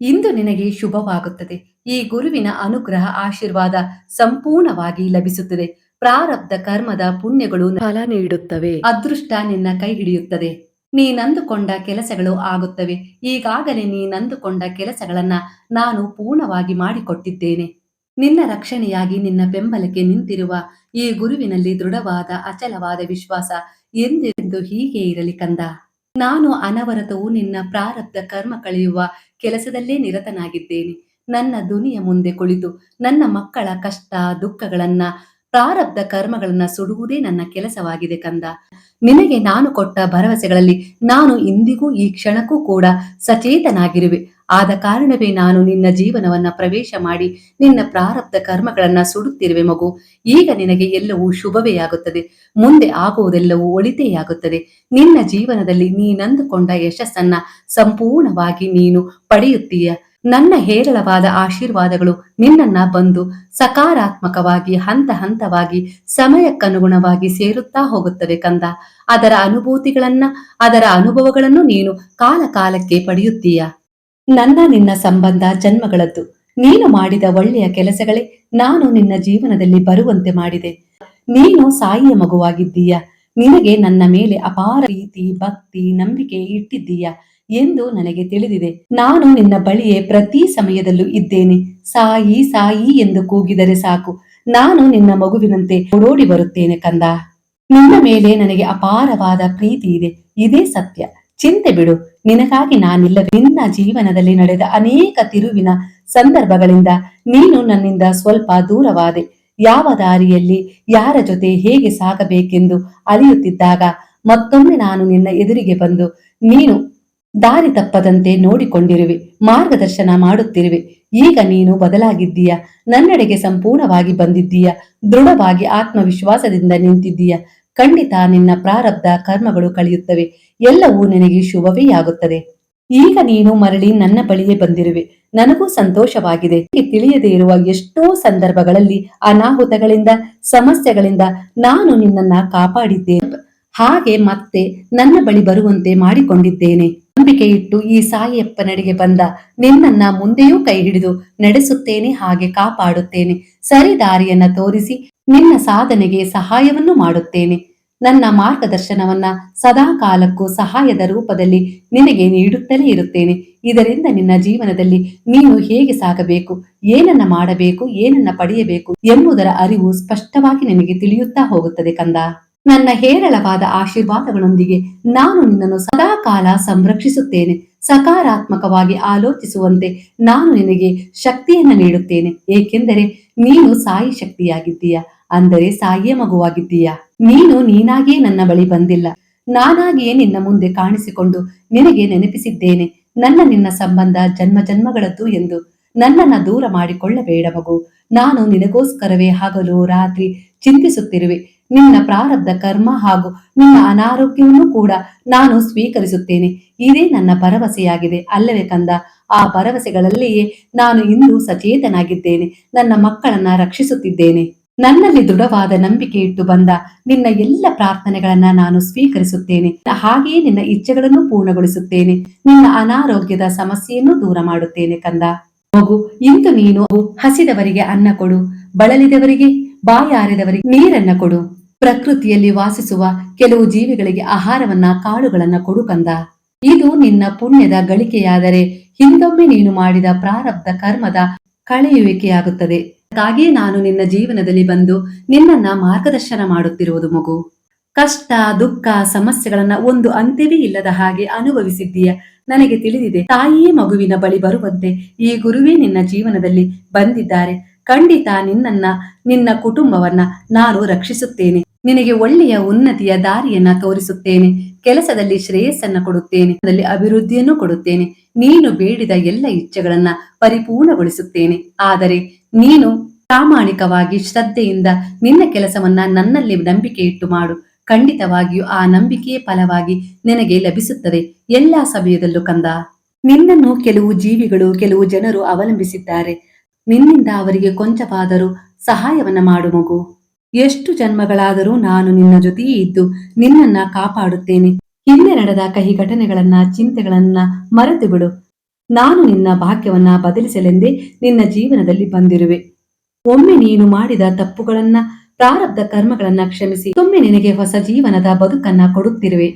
ಇಂದು ನಿನಗೆ ಶುಭವಾಗುತ್ತದೆ. ಈ ಗುರುವಿನ ಅನುಗ್ರಹ ಆಶೀರ್ವಾದ ಸಂಪೂರ್ಣವಾಗಿ ಲಭಿಸುತ್ತದೆ. ಪ್ರಾರಬ್ಧ ಕರ್ಮದ ಪುಣ್ಯಗಳು ಫಲ ನೀಡುತ್ತವೆ. ಅದೃಷ್ಟ ನಿನ್ನ ಕೈ ಹಿಡಿಯುತ್ತದೆ. ನೀನಂದುಕೊಂಡ ಕೆಲಸಗಳು ಆಗುತ್ತವೆ. ಈಗಾಗಲೇ ನೀನಂದುಕೊಂಡ ಕೆಲಸಗಳನ್ನ ನಾನು ಪೂರ್ಣವಾಗಿ ಮಾಡಿಕೊಟ್ಟಿದ್ದೇನೆ. ನಿನ್ನ ರಕ್ಷಣೆಯಾಗಿ ನಿನ್ನ ಬೆಂಬಲಕ್ಕೆ ನಿಂತಿರುವ ಈ ಗುರುವಿನಲ್ಲಿ ದೃಢವಾದ ಅಚಲವಾದ ವಿಶ್ವಾಸ ಎಂದೆಂದು ಹೀಗೆ ಇರಲಿ ಕಂದ. ನಾನು ಅನವರತವು ನಿನ್ನ ಪ್ರಾರಬ್ಧ ಕರ್ಮ ಕಳೆಯುವ ಕೆಲಸದಲ್ಲೇ ನಿರತನಾಗಿದ್ದೇನೆ. ನನ್ನ ದುನಿಯ ಮುಂದೆ ಕುಳಿತು ನನ್ನ ಮಕ್ಕಳ ಕಷ್ಟ, ದುಃಖಗಳನ್ನ, ಪ್ರಾರಬ್ಧ ಕರ್ಮಗಳನ್ನ ಸುಡುವುದೇ ನನ್ನ ಕೆಲಸವಾಗಿದೆ ಕಂದ. ನಿನಗೆ ನಾನು ಕೊಟ್ಟ ಭರವಸೆಗಳಲ್ಲಿ ನಾನು ಇಂದಿಗೂ ಈ ಕ್ಷಣಕ್ಕೂ ಕೂಡ ಸಚೇತನಾಗಿರುವೆ. ಆದ ಕಾರಣವೇ ನಾನು ನಿನ್ನ ಜೀವನವನ್ನ ಪ್ರವೇಶ ಮಾಡಿ ನಿನ್ನ ಪ್ರಾರಬ್ಧ ಕರ್ಮಗಳನ್ನ ಸುಡುತ್ತಿರುವೆ ಮಗು. ಈಗ ನಿನಗೆ ಎಲ್ಲವೂ ಶುಭವೇ ಆಗುತ್ತದೆ. ಮುಂದೆ ಆಗುವುದೆಲ್ಲವೂ ಒಳಿತೆಯಾಗುತ್ತದೆ ನಿನ್ನ ಜೀವನದಲ್ಲಿ ನೀನಂದುಕೊಂಡ ಯಶಸ್ಸನ್ನ ಸಂಪೂರ್ಣವಾಗಿ ನೀನು ಪಡೆಯುತ್ತೀಯ. ನನ್ನ ಹೇರಳವಾದ ಆಶೀರ್ವಾದಗಳು ನಿನ್ನನ್ನ ಬಂದು ಸಕಾರಾತ್ಮಕವಾಗಿ, ಹಂತ ಹಂತವಾಗಿ, ಸಮಯಕ್ಕನುಗುಣವಾಗಿ ಸೇರುತ್ತಾ ಹೋಗುತ್ತವೆ ಕಂದ. ಅದರ ಅನುಭೂತಿಗಳನ್ನ, ಅದರ ಅನುಭವಗಳನ್ನು ನೀನು ಕಾಲ ಕಾಲಕ್ಕೆ ಪಡೆಯುತ್ತೀಯ. ನನ್ನ ನಿನ್ನ ಸಂಬಂಧ ಜನ್ಮಗಳದ್ದು. ನೀನು ಮಾಡಿದ ಒಳ್ಳೆಯ ಕೆಲಸಗಳೇ ನಾನು ನಿನ್ನ ಜೀವನದಲ್ಲಿ ಬರುವಂತೆ ಮಾಡಿದೆ. ನೀನು ಸಾಯಿಯ ಮಗುವಾಗಿದ್ದೀಯ. ನಿನಗೆ ನನ್ನ ಮೇಲೆ ಅಪಾರ ಪ್ರೀತಿ, ಭಕ್ತಿ, ನಂಬಿಕೆ ಇಟ್ಟಿದ್ದೀಯ ಎಂದು ನನಗೆ ತಿಳಿದಿದೆ. ನಾನು ನಿನ್ನ ಬಳಿಯೇ ಪ್ರತಿ ಸಮಯದಲ್ಲೂ ಇದ್ದೇನೆ. ಸಾಯಿ ಸಾಯಿ ಎಂದು ಕೂಗಿದರೆ ಸಾಕು. ನಾನು ನಿನ್ನ ಮಗುವಿನಂತೆ ಓಡೋಡಿ ಬರುತ್ತೇನೆ ಕಂದ. ನಿನ್ನ ಮೇಲೆ ನನಗೆ ಅಪಾರವಾದ ಪ್ರೀತಿ ಇದೆ. ಇದೇ ಸತ್ಯ. ಚಿಂತೆ ಬಿಡು. ನಿನಗಾಗಿ ನಾನಿಲ್ಲ ನಿನ್ನ ಜೀವನದಲ್ಲಿ ನಡೆದ ಅನೇಕ ತಿರುವಿನ ಸಂದರ್ಭಗಳಿಂದ ನೀನು ನನ್ನಿಂದ ಸ್ವಲ್ಪ ದೂರವಾದೆ. ಯಾವ ದಾರಿಯಲ್ಲಿ? ಯಾರ ಜೊತೆ ಹೇಗೆ ಸಾಗಬೇಕೆಂದು ಅಲಿಯುತ್ತಿದ್ದಾಗ ಮತ್ತೊಮ್ಮೆ ನಾನು ನಿನ್ನ ಎದುರಿಗೆ ಬಂದು, ನೀನು ದಾರಿ ತಪ್ಪದಂತೆ ನೋಡಿಕೊಂಡಿರುವೆ, ಮಾರ್ಗದರ್ಶನ ಮಾಡುತ್ತಿರುವೆ. ಈಗ ನೀನು ಬದಲಾಗಿದ್ದೀಯ? ನನ್ನೆಡೆಗೆ ಸಂಪೂರ್ಣವಾಗಿ ಬಂದಿದ್ದೀಯ? ದೃಢವಾಗಿ ಆತ್ಮವಿಶ್ವಾಸದಿಂದ ನಿಂತಿದ್ದೀಯ? ಖಂಡಿತ ನಿನ್ನ ಪ್ರಾರಬ್ಧ ಕರ್ಮಗಳು ಕಳೆಯುತ್ತವೆ. ಎಲ್ಲವೂ ನಿನಗೆ ಶುಭವೇ ಆಗುತ್ತದೆ ಈಗ ನೀನು ಮರಳಿ ನನ್ನ ಬಳಿಯೇ ಬಂದಿರುವೆ. ನನಗೂ ಸಂತೋಷವಾಗಿದೆ. ತಿಳಿಯದೇ ಇರುವ ಎಷ್ಟೋ ಸಂದರ್ಭಗಳಲ್ಲಿ, ಅನಾಹುತಗಳಿಂದ, ಸಮಸ್ಯೆಗಳಿಂದ ನಾನು ನಿನ್ನನ್ನ ಕಾಪಾಡಿದ್ದೇನೆ. ಹಾಗೆ ಮತ್ತೆ ನನ್ನ ಬಳಿ ಬರುವಂತೆ ಮಾಡಿಕೊಂಡಿದ್ದೇನೆ. ನಂಬಿಕೆ ಇಟ್ಟು ಈ ಸಾಯಿಯಪ್ಪನಡಿಗೆ ಬಂದ ನಿನ್ನನ್ನ ಮುಂದೆಯೂ ಕೈ ಹಿಡಿದು ನಡೆಸುತ್ತೇನೆ ಹಾಗೆ ಕಾಪಾಡುತ್ತೇನೆ. ಸರಿ ದಾರಿಯನ್ನ ತೋರಿಸಿ ನಿನ್ನ ಸಾಧನೆಗೆ ಸಹಾಯವನ್ನು ಮಾಡುತ್ತೇನೆ. ನನ್ನ ಮಾರ್ಗದರ್ಶನವನ್ನ ಸದಾ ಕಾಲಕ್ಕೂ ಸಹಾಯದ ರೂಪದಲ್ಲಿ ನಿನಗೆ ನೀಡುತ್ತಲೇ ಇರುತ್ತೇನೆ. ಇದರಿಂದ ನಿನ್ನ ಜೀವನದಲ್ಲಿ ನೀನು ಹೇಗೆ ಸಾಗಬೇಕು, ಏನನ್ನ ಮಾಡಬೇಕು, ಏನನ್ನ ಪಡೆಯಬೇಕು ಎಂಬುದರ ಅರಿವು ಸ್ಪಷ್ಟವಾಗಿ ನಿನಗೆ ತಿಳಿಯುತ್ತಾ ಹೋಗುತ್ತದೆ ಕಂದ. ನನ್ನ ಹೇರಳವಾದ ಆಶೀರ್ವಾದಗಳೊಂದಿಗೆ ನಾನು ನಿನ್ನನ್ನು ಸದಾಕಾಲ ಸಂರಕ್ಷಿಸುತ್ತೇನೆ. ಸಕಾರಾತ್ಮಕವಾಗಿ ಆಲೋಚಿಸುವಂತೆ ನಾನು ನಿನಗೆ ಶಕ್ತಿಯನ್ನು ನೀಡುತ್ತೇನೆ. ಏಕೆಂದರೆ ನೀನು ಸಾಯಿ ಶಕ್ತಿಯಾಗಿದ್ದೀಯ? ಅಂದರೆ ಸಾಯಿಯ ಮಗುವಾಗಿದ್ದೀಯ? ನೀನು ನೀನಾಗಿಯೇ ನನ್ನ ಬಳಿ ಬಂದಿಲ್ಲ. ನಾನಾಗಿಯೇ ನಿನ್ನ ಮುಂದೆ ಕಾಣಿಸಿಕೊಂಡು ನಿನಗೆ ನೆನಪಿಸಿದ್ದೇನೆ. ನನ್ನ ನಿನ್ನ ಸಂಬಂಧ ಜನ್ಮ ಜನ್ಮಗಳದ್ದು ಎಂದು. ನನ್ನನ್ನ ದೂರ ಮಾಡಿಕೊಳ್ಳಬೇಡ ಮಗು. ನಾನು ನಿನಗೋಸ್ಕರವೇ ಹಗಲು ರಾತ್ರಿ ಚಿಂತಿಸುತ್ತಿರುವೆ. ನಿನ್ನ ಪ್ರಾರಬ್ಧ ಕರ್ಮ ಹಾಗೂ ನಿನ್ನ ಅನಾರೋಗ್ಯವನ್ನು ಕೂಡ ನಾನು ಸ್ವೀಕರಿಸುತ್ತೇನೆ. ಇದೇ ನನ್ನ ಭರವಸೆಯಾಗಿದೆ. ಅಲ್ಲವೇ ಕಂದ, ಆ ಭರವಸೆಗಳಲ್ಲಿಯೇ ನಾನು ಇಂದು ಸಚೇತನಾಗಿದ್ದೇನೆ. ನನ್ನ ಮಕ್ಕಳನ್ನ ರಕ್ಷಿಸುತ್ತಿದ್ದೇನೆ. ನನ್ನಲ್ಲಿ ದೃಢವಾದ ನಂಬಿಕೆ ಇಟ್ಟು ಬಂದ ನಿನ್ನ ಎಲ್ಲ ಪ್ರಾರ್ಥನೆಗಳನ್ನ ನಾನು ಸ್ವೀಕರಿಸುತ್ತೇನೆ. ಹಾಗೆಯೇ ನಿನ್ನ ಇಚ್ಛೆಗಳನ್ನು ಪೂರ್ಣಗೊಳಿಸುತ್ತೇನೆ. ನಿನ್ನ ಅನಾರೋಗ್ಯದ ಸಮಸ್ಯೆಯನ್ನು ದೂರ ಮಾಡುತ್ತೇನೆ ಕಂದ. ಮಗು ಇಂದು ನೀನು ಹಸಿದವರಿಗೆ ಅನ್ನ ಕೊಡು, ಬಳಲಿದವರಿಗೆ ಬಾಯಾರಿದವರಿಗೆ ನೀರನ್ನ ಕೊಡು. ಪ್ರಕೃತಿಯಲ್ಲಿ ವಾಸಿಸುವ ಕೆಲವು ಜೀವಿಗಳಿಗೆ ಆಹಾರವನ್ನ, ಕಾಳುಗಳನ್ನ ಕೊಡುಕಂದ ಇದು ನಿನ್ನ ಪುಣ್ಯದ ಗಳಿಕೆಯಾದರೆ ಹಿಂದೊಮ್ಮೆ ನೀನು ಮಾಡಿದ ಪ್ರಾರಬ್ಧ ಕರ್ಮದ ಕಳೆಯುವಿಕೆಯಾಗುತ್ತದೆ. ಹಾಗೆಯೇ ನಾನು ನಿನ್ನ ಜೀವನದಲ್ಲಿ ಬಂದು ನಿನ್ನನ್ನ ಮಾರ್ಗದರ್ಶನ ಮಾಡುತ್ತಿರುವುದು ಮಗು. ಕಷ್ಟ, ದುಃಖ, ಸಮಸ್ಯೆಗಳನ್ನ ಒಂದು ಅಂತ್ಯವೇ ಇಲ್ಲದ ಹಾಗೆ ಅನುಭವಿಸಿದ್ದೀಯ. ನನಗೆ ತಿಳಿದಿದೆ ತಾಯಿಯೇ ಮಗುವಿನ ಬಳಿ ಬರುವಂತೆ ಈ ಗುರುವೇ ನಿನ್ನ ಜೀವನದಲ್ಲಿ ಬಂದಿದ್ದಾರೆ. ಖಂಡಿತ ನಿನ್ನನ್ನ, ನಿನ್ನ ಕುಟುಂಬವನ್ನ ನಾನು ರಕ್ಷಿಸುತ್ತೇನೆ. ನಿನಗೆ ಒಳ್ಳೆಯ ಉನ್ನತಿಯ ದಾರಿಯನ್ನ ತೋರಿಸುತ್ತೇನೆ, ಕೆಲಸದಲ್ಲಿ ಶ್ರೇಯಸ್ಸನ್ನ ಕೊಡುತ್ತೇನೆ ಅದರಲ್ಲಿ ಅಭಿವೃದ್ಧಿಯನ್ನು ಕೊಡುತ್ತೇನೆ, ನೀನು ಬೇಡಿದ ಎಲ್ಲ ಇಚ್ಛೆಗಳನ್ನ ಪರಿಪೂರ್ಣಗೊಳಿಸುತ್ತೇನೆ. ಆದರೆ ನೀನು ಪ್ರಾಮಾಣಿಕವಾಗಿ ಶ್ರದ್ಧೆಯಿಂದ ನಿನ್ನ ಕೆಲಸವನ್ನ ನನ್ನಲ್ಲಿ ನಂಬಿಕೆ ಇಟ್ಟು ಮಾಡು. ಖಂಡಿತವಾಗಿಯೂ ಆ ನಂಬಿಕೆಯ ಫಲವಾಗಿ ನಿನಗೆ ಲಭಿಸುತ್ತದೆ. ಎಲ್ಲಾ ಸಮಯದಲ್ಲೂ ಕಂದ. ನಿನ್ನನ್ನು ಕೆಲವು ಜೀವಿಗಳು, ಕೆಲವು ಜನರು ಅವಲಂಬಿಸಿದ್ದಾರೆ. ನಿನ್ನಿಂದ ಅವರಿಗೆ ಕೊಂಚವಾದರೂ ಸಹಾಯವನ್ನ ಮಾಡು ಮಗು. ಎಷ್ಟು ಜನ್ಮಗಳಾದರೂ ನಾನು ನಿನ್ನ ಜೊತೆಯೇ ಇದ್ದು ನಿನ್ನನ್ನ ಕಾಪಾಡುತ್ತೇನೆ. ಹಿಂದೆ ನಡೆದ ಕಹಿ ಘಟನೆಗಳನ್ನ ಚಿಂತೆಗಳನ್ನ ಮರೆತು ಬಿಡು ನಾನು ನಿನ್ನ ಭಾಗ್ಯವನ್ನ ಬದಲಿಸಲೆಂದೇ ನಿನ್ನ ಜೀವನದಲ್ಲಿ ಬಂದಿರುವೆ. ಒಮ್ಮೆ ನೀನು ಮಾಡಿದ ತಪ್ಪುಗಳನ್ನ, ಪ್ರಾರಬ್ಧ ಕರ್ಮಗಳನ್ನ ಕ್ಷಮಿಸಿ. ಒಮ್ಮೆ ನಿನಗೆ ಹೊಸ ಜೀವನದ ಬದುಕನ್ನ ಕೊಡುತ್ತಿರುವೆ.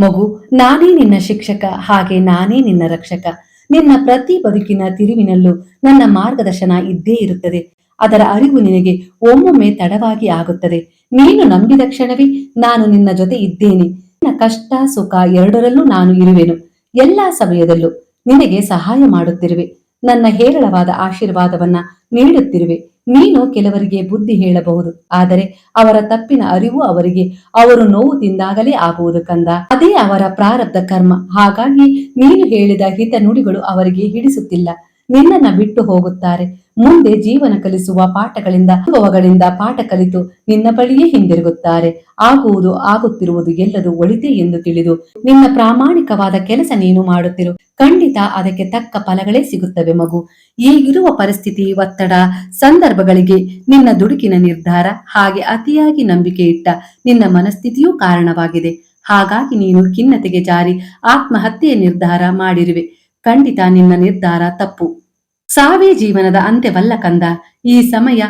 ಮಗು, ನಾನೇ ನಿನ್ನ ಶಿಕ್ಷಕ, ಹಾಗೆ ನಾನೇ ನಿನ್ನ ರಕ್ಷಕ. ನಿನ್ನ ಪ್ರತಿ ಬದುಕಿನ ತಿರುವಿನಲ್ಲೂ ನನ್ನ ಮಾರ್ಗದರ್ಶನ ಇದ್ದೇ ಇರುತ್ತದೆ. ಅದರ ಅರಿವು ನಿನಗೆ ಒಮ್ಮೊಮ್ಮೆ ತಡವಾಗಿ ಆಗುತ್ತದೆ. ನೀನು ನಂಬಿದ ಕ್ಷಣವೇ ನಾನು ನಿನ್ನ ಜೊತೆ ಇದ್ದೇನೆ. ನಿನ್ನ ಕಷ್ಟ, ಸುಖ ಎರಡರಲ್ಲೂ ನಾನು ಇರುವೆನು. ಎಲ್ಲಾ ಸಮಯದಲ್ಲೂ ನಿನಗೆ ಸಹಾಯ ಮಾಡುತ್ತಿರುವೆ. ನನ್ನ ಹೇರಳವಾದ ಆಶೀರ್ವಾದವನ್ನ ನೀಡುತ್ತಿರುವೆ. ನೀನು ಕೆಲವರಿಗೆ ಬುದ್ಧಿ ಹೇಳಬಹುದು, ಆದರೆ ಅವರ ತಪ್ಪಿನ ಅರಿವು ಅವರಿಗೆ ಅವರು ನೋವು ತಿಂದಾಗಲೇ ಆಗುವುದು ಕಂದ. ಅದೇ ಅವರ ಪ್ರಾರಬ್ಧ ಕರ್ಮ. ಹಾಗಾಗಿ ನೀನು ಹೇಳಿದ ಹಿತ ನುಡಿಗಳು ಅವರಿಗೆ ಹಿಡಿಸುತ್ತಿಲ್ಲ. ನಿನ್ನನ್ನ ಬಿಟ್ಟು ಹೋಗುತ್ತಾರೆ. ಮುಂದೆ ಜೀವನ ಕಲಿಸುವ ಪಾಠಗಳಿಂದ, ಅನುಭವಗಳಿಂದ ಪಾಠ ಕಲಿತು ನಿನ್ನ ಬಳಿಯೇ ಹಿಂದಿರುಗುತ್ತಾರೆ. ಆಗುವುದು ಆಗುತ್ತಿರುವುದು ಎಲ್ಲದು ಒಳಿತೆ ಎಂದು ತಿಳಿದು, ನಿನ್ನ ಪ್ರಾಮಾಣಿಕವಾದ ಕೆಲಸ ನೀನು ಮಾಡುತ್ತಿರು. ಖಂಡಿತ ಅದಕ್ಕೆ ತಕ್ಕ ಫಲಗಳೇ ಸಿಗುತ್ತವೆ ಮಗು. ಈಗಿರುವ ಪರಿಸ್ಥಿತಿ, ಒತ್ತಡ, ಸಂದರ್ಭಗಳಿಗೆ ನಿನ್ನ ದುಡುಕಿನ ನಿರ್ಧಾರ, ಹಾಗೆ ಅತಿಯಾಗಿ ನಂಬಿಕೆ ಇಟ್ಟ ನಿನ್ನ ಮನಸ್ಥಿತಿಯೂ ಕಾರಣವಾಗಿದೆ. ಹಾಗಾಗಿ ನೀನು ಖಿನ್ನತೆಗೆ ಜಾರಿ, ಆತ್ಮಹತ್ಯೆಯ ನಿರ್ಧಾರ ಮಾಡಿರುವೆ. ಖಂಡಿತ ನಿನ್ನ ನಿರ್ಧಾರ ತಪ್ಪು. ಸಾವೇ ಜೀವನದ ಅಂತ್ಯವಲ್ಲ ಕಂದ, ಈ ಸಮಯ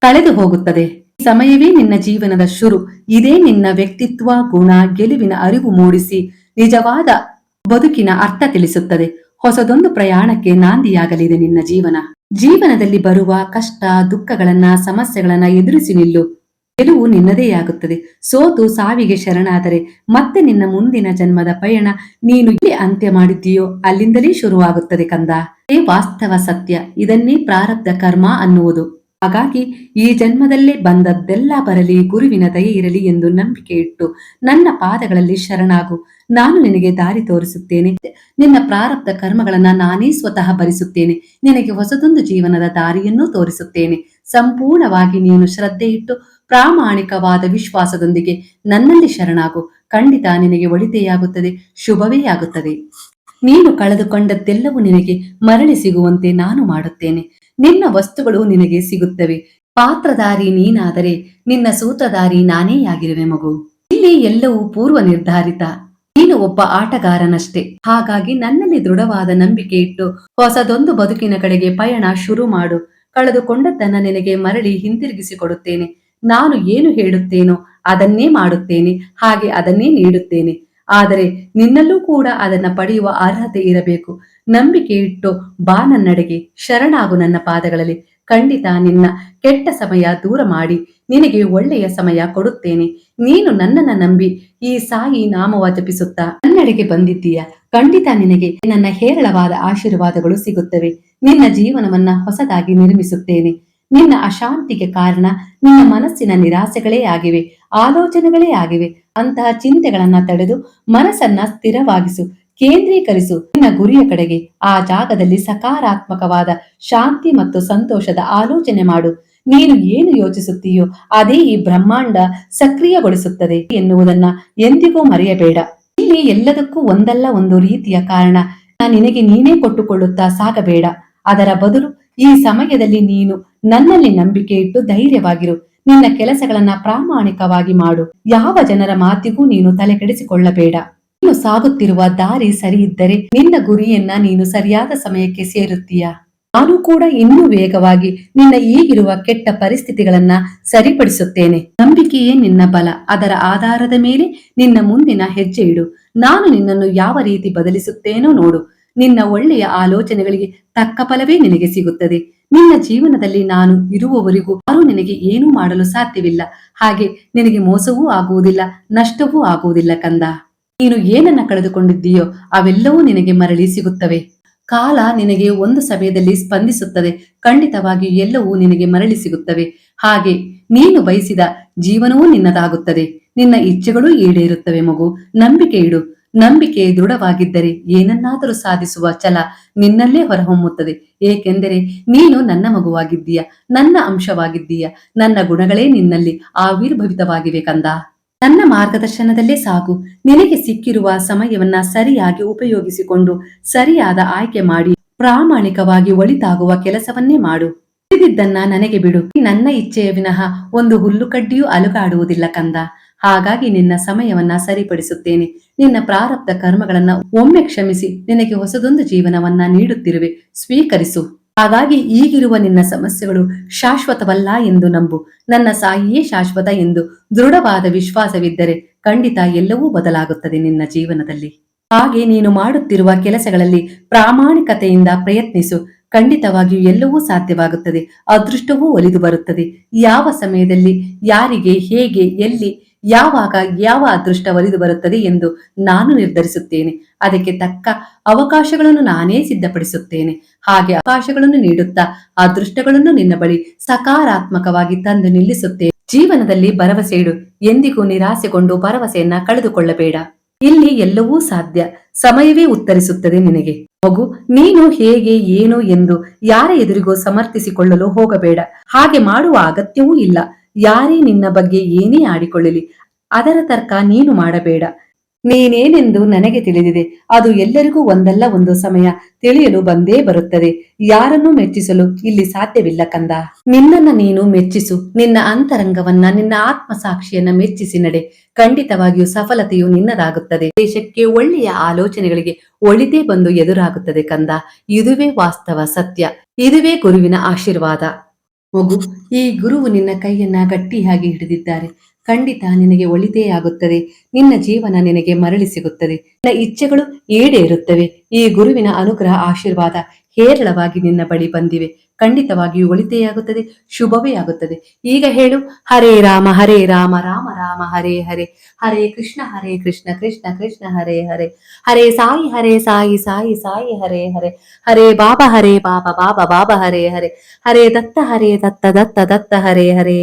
ಕಳೆದು ಹೋಗುತ್ತದೆ. ಈ ಸಮಯವೇ ನಿನ್ನ ಜೀವನದ ಶುರು. ಇದೇ ನಿನ್ನ ವ್ಯಕ್ತಿತ್ವ, ಗುಣ, ಗೆಲುವಿನ ಅರಿವು ಮೂಡಿಸಿ ನಿಜವಾದ ಬದುಕಿನ ಅರ್ಥ ತಿಳಿಸುತ್ತದೆ. ಹೊಸದೊಂದು ಪ್ರಯಾಣಕ್ಕೆ ನಾಂದಿಯಾಗಲಿದೆ ನಿನ್ನ ಜೀವನ. ಜೀವನದಲ್ಲಿ ಬರುವ ಕಷ್ಟ, ದುಃಖಗಳನ್ನ, ಸಮಸ್ಯೆಗಳನ್ನ ಎದುರಿಸಿ ನಿಲ್ಲು. ಗೆಲುವು ನಿನ್ನದೇ ಆಗುತ್ತದೆ. ಸೋತು ಸಾವಿಗೆ ಶರಣಾದರೆ ಮತ್ತೆ ನಿನ್ನ ಮುಂದಿನ ಜನ್ಮದ ಪಯಣ ನೀನು ಎಲ್ಲಿ ಅಂತ್ಯ ಮಾಡಿದ್ದೀಯೋ ಅಲ್ಲಿಂದಲೇ ಶುರುವಾಗುತ್ತದೆ ಕಂದ. ಇದೇ ವಾಸ್ತವ ಸತ್ಯ, ಇದನ್ನೇ ಪ್ರಾರಬ್ಧ ಕರ್ಮ ಅನ್ನುವುದು. ಹಾಗಾಗಿ ಈ ಜನ್ಮದಲ್ಲೇ ಬಂದದ್ದೆಲ್ಲ ಬರಲಿ, ಗುರುವಿನ ದಯೆ ಇರಲಿ ಎಂದು ನಂಬಿಕೆ ಇಟ್ಟು ನನ್ನ ಪಾದಗಳಲ್ಲಿ ಶರಣಾಗು. ನಾನು ನಿನಗೆ ದಾರಿ ತೋರಿಸುತ್ತೇನೆ. ನಿನ್ನ ಪ್ರಾರಬ್ಧ ಕರ್ಮಗಳನ್ನ ನಾನೇ ಸ್ವತಃ ಭರಿಸುತ್ತೇನೆ. ನಿನಗೆ ಹೊಸದೊಂದು ಜೀವನದ ದಾರಿಯನ್ನೂ ತೋರಿಸುತ್ತೇನೆ. ಸಂಪೂರ್ಣವಾಗಿ ನೀನು ಶ್ರದ್ಧೆ ಇಟ್ಟು ಪ್ರಾಮಾಣಿಕವಾದ ವಿಶ್ವಾಸದೊಂದಿಗೆ ನನ್ನಲ್ಲಿ ಶರಣಾಗು. ಖಂಡಿತ ನಿನಗೆ ಒಳಿತೆಯಾಗುತ್ತದೆ, ಶುಭವೇ ಆಗುತ್ತದೆ. ನೀನು ಕಳೆದುಕೊಂಡದ್ದೆಲ್ಲವೂ ನಿನಗೆ ಮರಳಿ ಸಿಗುವಂತೆ ನಾನು ಮಾಡುತ್ತೇನೆ. ನಿನ್ನ ವಸ್ತುಗಳು ನಿನಗೆ ಸಿಗುತ್ತವೆ. ಪಾತ್ರಧಾರಿ ನೀನಾದರೆ ನಿನ್ನ ಸೂತ್ರಧಾರಿ ನಾನೇ ಆಗಿರುವೆ ಮಗು. ಇಲ್ಲಿ ಎಲ್ಲವೂ ಪೂರ್ವ ನಿರ್ಧಾರಿತ ನೀನು ಒಬ್ಬ ಆಟಗಾರನಷ್ಟೇ. ಹಾಗಾಗಿ ನನ್ನಲ್ಲಿ ದೃಢವಾದ ನಂಬಿಕೆ ಇಟ್ಟು ಹೊಸದೊಂದು ಬದುಕಿನ ಕಡೆಗೆ ಪಯಣ ಶುರು ಮಾಡು. ಕಳೆದುಕೊಂಡದ್ದನ್ನ ನಿನಗೆ ಮರಳಿ ಹಿಂತಿರುಗಿಸಿಕೊಡುತ್ತೇನೆ. ನಾನು ಏನು ಹೇಳುತ್ತೇನೋ ಅದನ್ನೇ ಮಾಡುತ್ತೇನೆ, ಹಾಗೆ ಅದನ್ನೇ ನೀಡುತ್ತೇನೆ. ಆದರೆ ನಿನ್ನಲ್ಲೂ ಕೂಡ ಅದನ್ನ ಪಡೆಯುವ ಅರ್ಹತೆ ಇರಬೇಕು. ನಂಬಿಕೆ ಇಟ್ಟು ಬಾ ನನ್ನಡೆಗೆ, ಶರಣಾಗು ನನ್ನ ಪಾದಗಳಲ್ಲಿ. ಖಂಡಿತ ನಿನ್ನ ಕೆಟ್ಟ ಸಮಯ ದೂರ ಮಾಡಿ, ನಿನಗೆ ಒಳ್ಳೆಯ ಸಮಯ ಕೊಡುತ್ತೇನೆ. ನೀನು ನನ್ನನ್ನ ನಂಬಿ ಈ ಸಾಯಿ ನಾಮವ ಜಪಿಸುತ್ತಾ ನನ್ನಡೆಗೆ ಬಂದಿದ್ದೀಯ? ಖಂಡಿತ ನಿನಗೆ ನನ್ನ ಹೇರಳವಾದ ಆಶೀರ್ವಾದಗಳು ಸಿಗುತ್ತವೆ. ನಿನ್ನ ಜೀವನವನ್ನ ಹೊಸದಾಗಿ ನಿರ್ಮಿಸುತ್ತೇನೆ. ನಿನ್ನ ಅಶಾಂತಿಗೆ ಕಾರಣ ನಿನ್ನ ಮನಸ್ಸಿನ ನಿರಾಸೆಗಳೇ ಆಗಿವೆ, ಆಲೋಚನೆಗಳೇ ಆಗಿವೆ. ಅಂತಹ ಚಿಂತೆಗಳನ್ನ ತಡೆದು ಮನಸ್ಸನ್ನ ಸ್ಥಿರವಾಗಿಸು, ಕೇಂದ್ರೀಕರಿಸು. ನಿನ್ನ ಗುರಿಯ ಕಡೆಗೆ, ಆ ಜಾಗದಲ್ಲಿ ಸಕಾರಾತ್ಮಕವಾದ ಶಾಂತಿ ಮತ್ತು ಸಂತೋಷದ ಆಲೋಚನೆ ಮಾಡು. ನೀನು ಏನು ಯೋಚಿಸುತ್ತೀಯೋ ಅದೇ ಈ ಬ್ರಹ್ಮಾಂಡ ಸಕ್ರಿಯಗೊಳಿಸುತ್ತದೆ ಎನ್ನುವುದನ್ನ ಎಂದಿಗೂ ಮರೆಯಬೇಡ. ಇಲ್ಲಿ ಎಲ್ಲದಕ್ಕೂ ಒಂದಲ್ಲ ಒಂದು ರೀತಿಯ ಕಾರಣ. ನಿನಗೆ ನೀನೇ ಕೊಟ್ಟುಕೊಳ್ಳುತ್ತಾ ಸಾಗಬೇಡ. ಅದರ ಬದಲು ಈ ಸಮಯದಲ್ಲಿ ನೀನು ನನ್ನಲ್ಲಿ ನಂಬಿಕೆ ಇಟ್ಟು ಧೈರ್ಯವಾಗಿರು. ನಿನ್ನ ಕೆಲಸಗಳನ್ನ ಪ್ರಾಮಾಣಿಕವಾಗಿ ಮಾಡು. ಯಾವ ಜನರ ಮಾತಿಗೂ ನೀನು ತಲೆ ಕೆಡಿಸಿಕೊಳ್ಳಬೇಡ. ನೀನು ಸಾಗುತ್ತಿರುವ ದಾರಿ ಸರಿಯಿದ್ದರೆ ನಿನ್ನ ಗುರಿಯನ್ನ ನೀನು ಸರಿಯಾದ ಸಮಯಕ್ಕೆ ಸೇರುತ್ತೀಯ. ನಾನು ಕೂಡ ಇನ್ನೂ ವೇಗವಾಗಿ ನಿನ್ನ ಈಗಿರುವ ಕೆಟ್ಟ ಪರಿಸ್ಥಿತಿಗಳನ್ನ ಸರಿಪಡಿಸುತ್ತೇನೆ. ನಂಬಿಕೆಯೇ ನಿನ್ನ ಬಲ. ಅದರ ಆಧಾರದ ಮೇಲೆ ನಿನ್ನ ಮುಂದಿನ ಹೆಜ್ಜೆ ಇಡು. ನಾನು ನಿನ್ನನ್ನು ಯಾವ ರೀತಿ ಬದಲಿಸುತ್ತೇನೋ ನೋಡು. ನಿನ್ನ ಒಳ್ಳೆಯ ಆಲೋಚನೆಗಳಿಗೆ ತಕ್ಕ ಫಲವೇ ನಿನಗೆ ಸಿಗುತ್ತದೆ. ನಿನ್ನ ಜೀವನದಲ್ಲಿ ನಾನು ಇರುವವರೆಗೂ ಯಾರೂ ನಿನಗೆ ಏನೂ ಮಾಡಲು ಸಾಧ್ಯವಿಲ್ಲ. ಹಾಗೆ ನಿನಗೆ ಮೋಸವೂ ಆಗುವುದಿಲ್ಲ, ನಷ್ಟವೂ ಆಗುವುದಿಲ್ಲ ಕಂದ. ನೀನು ಏನನ್ನ ಕಳೆದುಕೊಂಡಿದ್ದೀಯೋ ಅವೆಲ್ಲವೂ ನಿನಗೆ ಮರಳಿ ಸಿಗುತ್ತವೆ. ಕಾಲ ನಿನಗೆ ಒಂದು ಸಮಯದಲ್ಲಿ ಸ್ಪಂದಿಸುತ್ತದೆ, ಖಂಡಿತವಾಗಿ ಎಲ್ಲವೂ ನಿನಗೆ ಮರಳಿ ಸಿಗುತ್ತವೆ. ಹಾಗೆ ನೀನು ಬಯಸಿದ ಜೀವನವೂ ನಿನ್ನದಾಗುತ್ತದೆ. ನಿನ್ನ ಇಚ್ಛೆಗಳೂ ಈಡೇರುತ್ತವೆ ಮಗು. ನಂಬಿಕೆ ಇಡು. ನಂಬಿಕೆ ದೃಢವಾಗಿದ್ದರೆ ಏನನ್ನಾದರೂ ಸಾಧಿಸುವ ಛಲ ನಿನ್ನಲ್ಲೇ ಹೊರಹೊಮ್ಮುತ್ತದೆ. ಏಕೆಂದರೆ ನೀನು ನನ್ನ ಮಗುವಾಗಿದ್ದೀಯ? ನನ್ನ ಅಂಶವಾಗಿದ್ದೀಯ? ನನ್ನ ಗುಣಗಳೇ ನಿನ್ನಲ್ಲಿ ಆವಿರ್ಭವಿತವಾಗಿವೆ ಕಂದ. ನನ್ನ ಮಾರ್ಗದರ್ಶನದಲ್ಲೇ ಸಾಗು. ನಿನಗೆ ಸಿಕ್ಕಿರುವ ಸಮಯವನ್ನ ಸರಿಯಾಗಿ ಉಪಯೋಗಿಸಿಕೊಂಡು ಸರಿಯಾದ ಆಯ್ಕೆ ಮಾಡಿ ಪ್ರಾಮಾಣಿಕವಾಗಿ ಒಳಿತಾಗುವ ಕೆಲಸವನ್ನೇ ಮಾಡು. ತಿಳಿದಿದ್ದನ್ನ ನನಗೆ ಬಿಡು. ನನ್ನ ಇಚ್ಛೆಯ ವಿನಃ ಒಂದು ಹುಲ್ಲುಕಡ್ಡಿಯೂ ಅಲುಗಾಡುವುದಿಲ್ಲ ಕಂದ. ಹಾಗಾಗಿ ನಿನ್ನ ಸಮಯವನ್ನ ಸರಿಪಡಿಸುತ್ತೇನೆ. ನಿನ್ನ ಪ್ರಾರಬ್ಧ ಕರ್ಮಗಳನ್ನ ಒಮ್ಮೆ ಕ್ಷಮಿಸಿ ನಿನಗೆ ಹೊಸದೊಂದು ಜೀವನವನ್ನ ನೀಡುತ್ತಿರುವೆ. ಸ್ವೀಕರಿಸು. ಹಾಗಾಗಿ ಈಗಿರುವ ನಿನ್ನ ಸಮಸ್ಯೆಗಳು ಶಾಶ್ವತವಲ್ಲ ಎಂದು ನಂಬು. ನನ್ನ ಸಾಯಿಯೇ ಶಾಶ್ವತ ಎಂದು ದೃಢವಾದ ವಿಶ್ವಾಸವಿದ್ದರೆ ಖಂಡಿತ ಎಲ್ಲವೂ ಬದಲಾಗುತ್ತದೆ ನಿನ್ನ ಜೀವನದಲ್ಲಿ. ಹಾಗೆ ನೀನು ಮಾಡುತ್ತಿರುವ ಕೆಲಸಗಳಲ್ಲಿ ಪ್ರಾಮಾಣಿಕತೆಯಿಂದ ಪ್ರಯತ್ನಿಸು. ಖಂಡಿತವಾಗಿಯೂ ಎಲ್ಲವೂ ಸಾಧ್ಯವಾಗುತ್ತದೆ. ಅದೃಷ್ಟವೂ ಒಲಿದು ಬರುತ್ತದೆ. ಯಾವ ಸಮಯದಲ್ಲಿ, ಯಾರಿಗೆ, ಹೇಗೆ, ಎಲ್ಲಿ ಯಾವಾಗ, ಯಾವ ಅದೃಷ್ಟ ಒಲಿದು ಬರುತ್ತದೆ ಎಂದು ನಾನು ನಿರ್ಧರಿಸುತ್ತೇನೆ. ಅದಕ್ಕೆ ತಕ್ಕ ಅವಕಾಶಗಳನ್ನು ನಾನೇ ಸಿದ್ಧಪಡಿಸುತ್ತೇನೆ. ಹಾಗೆ ಅವಕಾಶಗಳನ್ನು ನೀಡುತ್ತಾ ಅದೃಷ್ಟಗಳನ್ನು ನಿನ್ನ ಬಳಿ ಸಕಾರಾತ್ಮಕವಾಗಿ ತಂದು ನಿಲ್ಲಿಸುತ್ತೇನೆ. ಜೀವನದಲ್ಲಿ ಭರವಸೆ ಇಡು. ಎಂದಿಗೂ ನಿರಾಸೆಗೊಂಡು ಭರವಸೆಯನ್ನ ಕಳೆದುಕೊಳ್ಳಬೇಡ. ಇಲ್ಲಿ ಎಲ್ಲವೂ ಸಾಧ್ಯ. ಸಮಯವೇ ಉತ್ತರಿಸುತ್ತದೆ ನಿನಗೆ. ಮಗು, ನೀನು ಹೇಗೆ, ಏನು ಎಂದು ಯಾರ ಎದುರಿಗೂ ಸಮರ್ಥಿಸಿಕೊಳ್ಳಲು ಹೋಗಬೇಡ. ಹಾಗೆ ಮಾಡುವ ಅಗತ್ಯವೂ ಇಲ್ಲ. ಯಾರೇ ನಿನ್ನ ಬಗ್ಗೆ ಏನೇ ಆಡಿಕೊಳ್ಳಲಿ, ಅದರ ತರ್ಕ ನೀನು ಮಾಡಬೇಡ. ನೀನೇನೆಂದು ನನಗೆ ತಿಳಿದಿದೆ, ಅದು ಎಲ್ಲರಿಗೂ ಒಂದಲ್ಲ ಒಂದು ಸಮಯ ತಿಳಿಯಲು ಬಂದೇ ಬರುತ್ತದೆ. ಯಾರನ್ನೂ ಮೆಚ್ಚಿಸಲು ಇಲ್ಲಿ ಸಾಧ್ಯವಿಲ್ಲ ಕಂದ. ನಿನ್ನನ್ನ ನೀನು ಮೆಚ್ಚಿಸು, ನಿನ್ನ ಅಂತರಂಗವನ್ನ, ನಿನ್ನ ಆತ್ಮಸಾಕ್ಷಿಯನ್ನ ಮೆಚ್ಚಿಸಿ ನಡೆ. ಖಂಡಿತವಾಗಿಯೂ ಸಫಲತೆಯು ನಿನ್ನದಾಗುತ್ತದೆ. ದೇಶಕ್ಕೆ ಒಳ್ಳೆಯ ಆಲೋಚನೆಗಳಿಗೆ ಒಳಿತೇ ಬಂದು ಎದುರಾಗುತ್ತದೆ ಕಂದ. ಇದುವೇ ವಾಸ್ತವ ಸತ್ಯ, ಇದುವೇ ಗುರುವಿನ ಆಶೀರ್ವಾದ. ಮಗು ಈ ಗುರುವು ನಿನ್ನ ಕೈಯನ್ನ ಗಟ್ಟಿಯಾಗಿ ಹಿಡಿದಿದ್ದಾರೆ. ಖಂಡಿತ ನಿನಗೆ ಒಳಿತೇ ಆಗುತ್ತದೆ. ನಿನ್ನ ಜೀವನ ನಿನಗೆ ಮರಳಿ ಸಿಗುತ್ತದೆ. ನಿನ್ನ ಇಚ್ಛೆಗಳು ಈಡೇರುತ್ತವೆ. ಈ ಗುರುವಿನ ಅನುಗ್ರಹ ಆಶೀರ್ವಾದ ಹೇರಳವಾಗಿ ನಿನ್ನ ಬಳಿ ಬಂದಿವೆ. ಖಂಡಿತವಾಗಿಯೂ ಒಳಿತೆಯಾಗುತ್ತದೆ, ಶುಭವೇ ಆಗುತ್ತದೆ. ಈಗ ಹೇಳು, ಹರೇ ರಾಮ ಹರೇ ರಾಮ ರಾಮ ರಾಮ, ಹರೇ ಹರೇ. ಹರೇ ಕೃಷ್ಣ ಹರೇ ಕೃಷ್ಣ ಕೃಷ್ಣ ಕೃಷ್ಣ, ಹರೇ ಹರೇ. ಹರೇ ಸಾಯಿ ಹರೇ ಸಾಯಿ ಸಾಯಿ ಸಾಯಿ, ಹರೇ ಹರೇ. ಹರೇ ಬಾಬಾ ಹರೇ ಬಾಬಾ ಬಾಬಾ ಬಾಬಾ, ಹರೇ ಹರೇ. ಹರೇ ದತ್ತ ಹರೇ ದತ್ತ ದತ್ತ ದತ್ತ, ಹರೇ ಹರೇ.